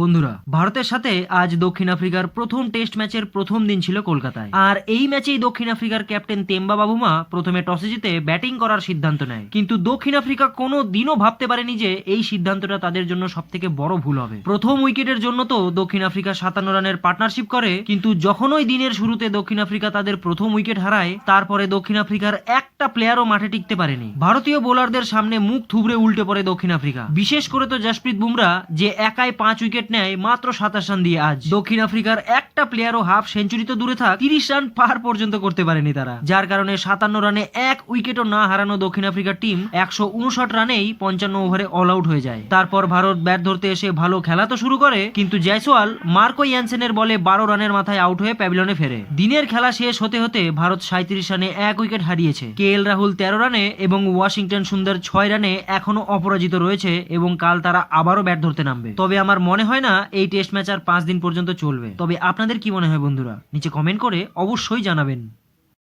বন্ধুরা, ভারতের সাথে আজ দক্ষিণ আফ্রিকার প্রথম টেস্ট ম্যাচের প্রথম দিন ছিল কলকাতায়। আর এই ম্যাচেই দক্ষিণ আফ্রিকার ক্যাপ্টেন তেম্বা বাবুমা প্রথমে টসে জিতে ব্যাটিং করার সিদ্ধান্ত নেয়। কিন্তু দক্ষিণ আফ্রিকা কোনো দিনও ভাবতে পারেনি যে এই সিদ্ধান্তটা তাদের জন্য সব থেকে বড় ভুল হবে। প্রথম উইকেটের জন্য তো দক্ষিণ আফ্রিকা সাতান্ন রানের পার্টনারশিপ করে, কিন্তু যখন ওই দিনের শুরুতে দক্ষিণ আফ্রিকা তাদের প্রথম উইকেট হারায়, তারপরে দক্ষিণ আফ্রিকার একটা প্লেয়ারও মাঠে টিকতে পারেনি। ভারতীয় বোলারদের সামনে মুখ থুবড়ে উল্টে পড়ে দক্ষিণ আফ্রিকা। বিশেষ করে তো জসপ্রীত বুমরা, যে একাই পাঁচ উইকেট নেয় মাত্র সাতাশ রান দিয়ে আজ। দক্ষিণ আফ্রিকার একটা প্লেয়ারও হাফ সেঞ্চুরি তো দূরে থাক, তিরিশ রান পার পর্যন্ত করতে পারেনি তারা। যার কারণে সাতান্ন রানে এক উইকেটও না হারানো দক্ষিণ আফ্রিকার টিম একশো উনষাট রানেই পঞ্চান্ন ওভারে অল আউট হয়ে যায়। তারপর ভারত ব্যাট ধরতে এসে ভালো খেলা তো শুরু করে, কিন্তু জয়সওয়াল মার্কো ইয়ানসেনের বলে বারো রানের মাথায় আউট হয়ে প্যাভিলনে ফেরে। দিনের খেলা শেষ হতে হতে ভারত সাঁত্রিশ রানে এক উইকেট হারিয়েছে। কে এল রাহুল তেরো রানে এবং ওয়াশিংটন সুন্দর ছয় রানে এখনও অপরাজিত রয়েছে এবং কাল তারা আবারও ব্যাট ধরতে নামবে। তবে আমার মনে হয় না এই টেস্ট ম্যাচ আর পাঁচ দিন পর্যন্ত চলবে। তবে আপনাদের কি মনে হয় বন্ধুরা? নিচে কমেন্ট করে অবশ্যই জানাবেন।